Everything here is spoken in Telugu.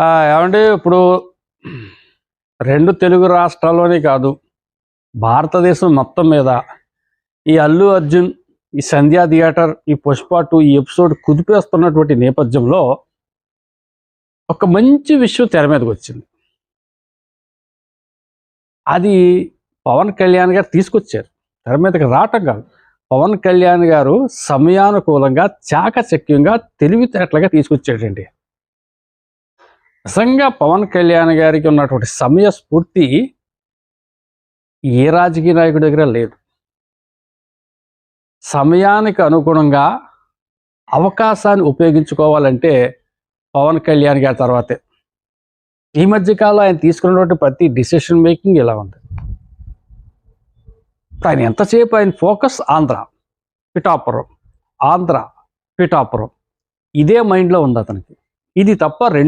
ఏమంటే ఇప్పుడు రెండు తెలుగు రాష్ట్రాల్లోనే కాదు భారతదేశం మొత్తం మీద ఈ అల్లు అర్జున్ ఈ సంధ్యా థియేటర్ ఈ పుష్ప టూ ఈ ఎపిసోడ్ కుదిపేస్తున్నటువంటి నేపథ్యంలో ఒక మంచి విషయం తెర మీదకి వచ్చింది. అది పవన్ కళ్యాణ్ గారు తీసుకొచ్చారు. తెర మీదకి రావటం కాదు. పవన్ కళ్యాణ్ గారు సమయానుకూలంగా చాకచక్యంగా తెలివితేటలుగా తీసుకొచ్చాడండి. నిజంగా పవన్ కళ్యాణ్ గారికి ఉన్నటువంటి సమయ స్ఫూర్తి ఏ రాజకీయ నాయకుడి దగ్గర లేదు. సమయానికి అనుగుణంగా అవకాశాన్ని ఉపయోగించుకోవాలంటే పవన్ కళ్యాణ్ గారి తర్వాతే. ఈ మధ్యకాలం ఆయన తీసుకున్నటువంటి ప్రతి డిసిషన్ మేకింగ్ ఇలా ఉంది? ఆయన ఎంతసేపు ఆయన ఫోకస్ ఆంధ్ర పిఠాపురం ఆంధ్ర పిఠాపురం. ఇదే మైండ్లో ఉంది అతనికి. ఇది తప్ప